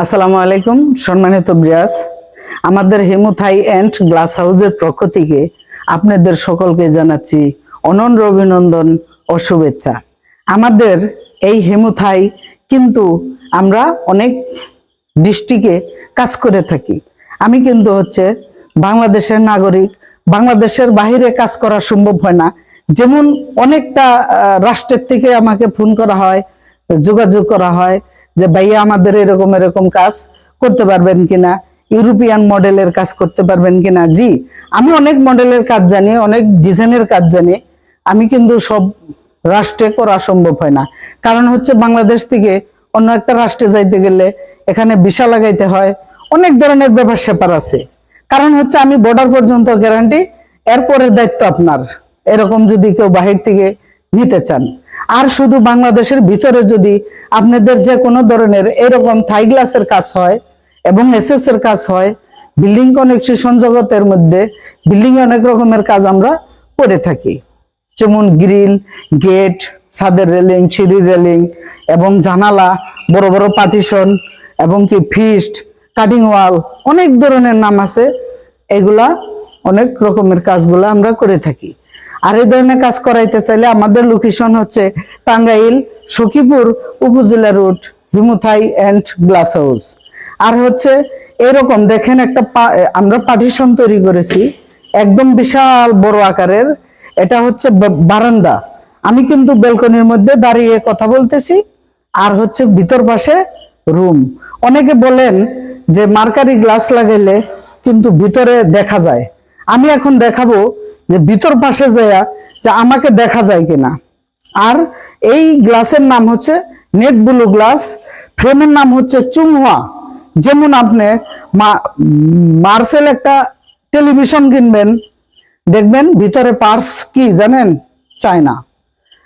আসসালামু আলাইকুম, সম্মানিত ব্রিয়াস আমাদের হেমুথাই অ্যান্ড গ্লাস হাউসের পক্ষ থেকে আপনাদের সকলকে জানাচ্ছি অনন্য অভিনন্দন ও শুভেচ্ছা। আমাদের এই হেমুথাই কিন্তু আমরা অনেক ডিস্ট্রিক্টে কাজ করে থাকি। আমি কিন্তু হচ্ছে বাংলাদেশের নাগরিক, বাংলাদেশের বাইরে কাজ করা সম্ভব হয় না। যেমন অনেকটা রাষ্ট্রের থেকে আমাকে ফোন করা হয়, যোগাযোগ করা হয় যে ভাইয়া আমাদের এরকম এরকম কাজ করতে পারবেন কিনা, ইউরোপিয়ান মডেলের কাজ করতে পারবেন কিনা? জি, আমি অনেক মডেলের কাজ জানি, অনেক ডিজাইনের কাজ জানি। আমি কিন্তু সব রাষ্ট্রে করা সম্ভব হয় না। কারণ হচ্ছে বাংলাদেশ থেকে অন্য একটা রাষ্ট্রে যাইতে গেলে এখানে ভিসা লাগাইতে হয়, অনেক ধরনের ব্যাপার স্যাপার আছে। কারণ হচ্ছে আমি বর্ডার পর্যন্ত গ্যারান্টি এরপরের দায়িত্ব আপনার। এরকম যদি কেউ বাহির থেকে নিতে চান। আর শুধু বাংলাদেশের ভিতরে যদি আপনাদের যে কোনো ধরনের এরকম থাই গ্লাসের কাজ হয় এবং এসএস এর কাজ হয় বিল্ডিং কনেকশন জগতের মধ্যে বিল্ডিং অনেক রকমের কাজ আমরা করে থাকি। যেমন গ্রিল গেট ছাদের রেলিং সিঁড়ি রেলিং এবং জানালা, বড় বড় পার্টিশন এবং কি ফিস্ট কাটিং ওয়াল অনেক ধরনের নাম আছে। এগুলা অনেক রকমের কাজগুলো আমরা করে থাকি। আর এই ধরনের কাজ করাইতে চাইলে আমাদের লোকেশন হচ্ছে টাঙ্গাইল, সখীপুর উপজেলা রোড হিমুথাই অ্যান্ড গ্লাস হাউস আর হচ্ছে এরকম দেখেন একটা আমরা পার্টিশন তৈরি করেছি, একদম বিশাল বড় আকারের। এটা হচ্ছে বারান্দা। আমি কিন্তু ব্যালকনির মধ্যে দাঁড়িয়ে কথা বলতেছি, আর হচ্ছে ভিতর পাশে রুম অনেকে বলেন যে মার্কারি গ্লাস লাগাইলে কিন্তু ভিতরে দেখা যায়। আমি এখন দেখাবো যে ভিতর পাশে যায় যে আমাকে দেখা যায় কিনা। আর এই গ্লাসের নাম হচ্ছে নেট ব্লু গ্লাস, ফ্রেমের নাম হচ্ছে চুংহুয়া যেমন আপনি মার্সেল একটা টেলিভিশন কিনবেন, দেখবেন ভিতরে পার্স কি জানেন? চায়না।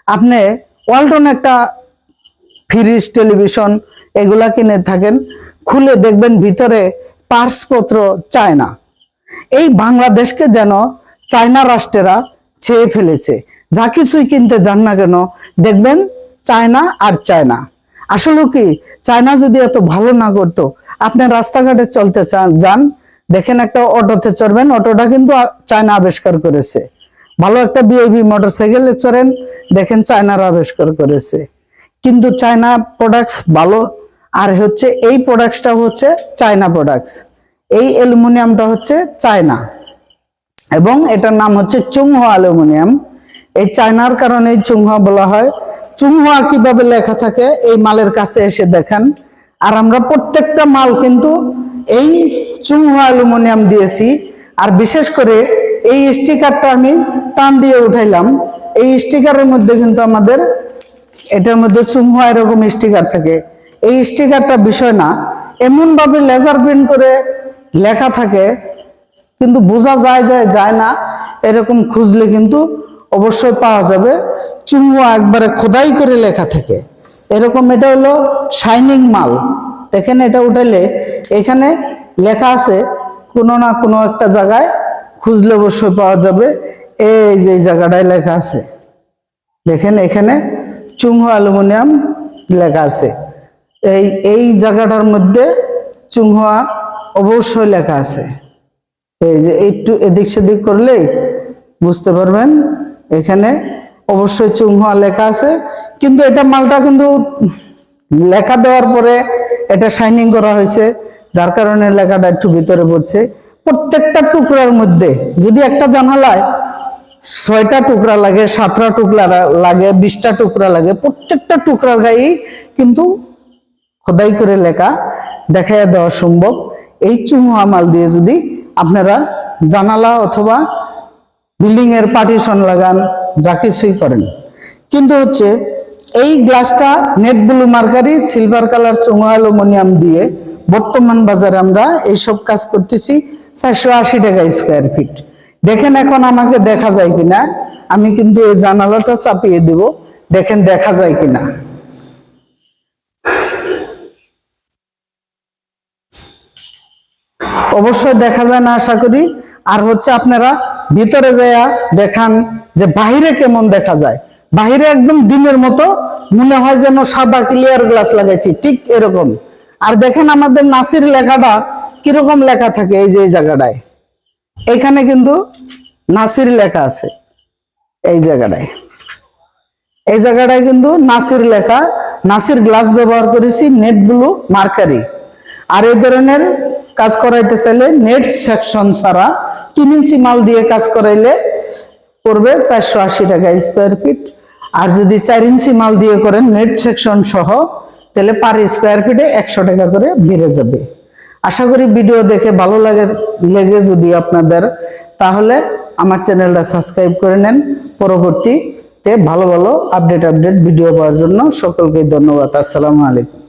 আপনি ওয়ালটন একটা ফ্রিজ, টেলিভিশন এগুলা কিনে থাকেন, খুলে দেখবেন ভিতরে পার্সপত্র চায় না এই বাংলাদেশকে যেন চায়না রাষ্ট্রেরা ছেয়ে ফেলেছে। যা কিছুই কিনতে যান না কেন, দেখবেন চায়না আর চায়না। আসলে কি, চায়না যদি এত ভালো না করতো আপনি রাস্তাঘাটে চলতে যান, দেখেন একটা অটোতে চড়বেন, অটোটা কিন্তু চায়না আবিষ্কার করেছে। ভালো একটা বিআইবি মোটরসাইকেলে চড়েন, দেখেন চায়নার আবিষ্কার করেছে। কিন্তু চায়না প্রোডাক্টস ভালো, আর হচ্ছে এই প্রোডাক্টসটা হচ্ছে চায়না প্রোডাক্টস এই অ্যালুমিনিয়ামটা হচ্ছে চায়না। এবং এটার নাম হচ্ছে চুংহা অ্যালুমিনিয়াম। এই চায়নার কারণে চুংহোয়া বলা হয়। চুংহোয়া কীভাবে লেখা থাকে, এই মালের কাছে এসে দেখেন। আর আমরা প্রত্যেকটা মাল কিন্তু এই চুংহা অ্যালুমিনিয়াম দিয়েছি। আর বিশেষ করে এই স্টিকারটা আমি টান দিয়ে উঠাইলাম। এই স্টিকারের মধ্যে কিন্তু আমাদের, এটার মধ্যে চুংহা এরকম স্টিকার থাকে। এই স্টিকারটা বিষয় না, এমনভাবে লেজার প্রিন্ট করে লেখা থাকে কিন্তু বোঝা যায় যায় যায় না, এরকম খুঁজলে কিন্তু অবশ্যই পাওয়া যাবে। চুংহুয়া একবারে খোদাই করে লেখা থাকে। এরকম এটা হলো শাইনিং মাল। দেখেন এটা উঠাইলে এখানে লেখা আছে, কোনো না কোনো একটা জায়গায় খুঁজলে অবশ্যই পাওয়া যাবে। এই যে জায়গাটায় লেখা আছে। দেখেন এখানে চুংহো অ্যালুমিনিয়াম লেখা আছে। এই এই জায়গাটার মধ্যে চুংহুয়া অবশ্যই লেখা আছে। এই যে একটু এদিক সেদিক করলেই বুঝতে পারবেন। এখানে অবশ্যই চুংহুয়া লেখা আছে, কিন্তু এটা মালটা কিন্তু লেখা দেওয়ার পরে এটা শাইনিং করা হয়েছে, যার কারণে লেখাটা একটু ভিতরে পড়ছে। প্রত্যেকটা টুকরার মধ্যে, যদি একটা জানালায় ছয়টা টুকরা লাগে, সাতটা টুকরা লাগে, বিশটা টুকরা লাগে, প্রত্যেকটা টুকরার গায়েই কিন্তু খোদাই করে লেখা দেখাইয়া দেওয়া সম্ভব। এই চুমুহা মাল দিয়ে যদি আপনারা জানালা অথবা বিল্ডিং এর পার্টিশন লাগান, যা কিছুই করেন। কিন্তু হচ্ছে, এই গ্লাসটা net blue mercury silver colour চুমুহা aluminium দিয়ে বর্তমান বাজারে আমরা এইসব কাজ করতেছি চারশো আশি টাকা স্কোয়ার ফিট দেখেন এখন আমাকে দেখা যায় কিনা, আমি কিন্তু এই জানালাটা চাপিয়ে দেব, দেখেন দেখা যায় কিনা। অবশ্যই দেখা যায় না আশা করি। আর হচ্ছে আপনারা ভিতরে যায়া দেখান যে বাহিরে কেমন দেখা যায়। বাহিরে একদম দিনের মতো মনে হয় যেন সাদা ক্লিয়ার গ্লাস লাগাইছি, ঠিক এরকম। আর দেখেন আমাদের নাসির লেখাটা কীরকম লেখা থাকে এই যে এই জায়গাটায়। এখানে কিন্তু নাসির লেখা আছে, এই জায়গাটায়। এই জায়গাটায় কিন্তু নাসির লেখা, নাসির গ্লাস ব্যবহার করেছি, নেট ব্লু মার্কারি। আর এই ধরনের কাজ করাইতে চাইলে নেট সেকশন ছাড়া তিন ইঞ্চি মাল দিয়ে কাজ করাইলে পড়বে চারশো আশি টাকা স্কোয়ার ফিট আর যদি চার ইঞ্চি মাল দিয়ে করেন নেট সেকশন সহ, তাহলে পার স্কোয়ার ফিটে একশো টাকা করে বেড়ে যাবে। আশা করি ভিডিও দেখে ভালো লাগে, লেগে যদি আপনাদের, তাহলে আমার চ্যানেলটা সাবস্ক্রাইব করে নেন। পরবর্তীতে ভালো ভালো আপডেট আপডেট ভিডিও পাওয়ার জন্য সকলকে ধন্যবাদ। আসসালামু আলাইকুম।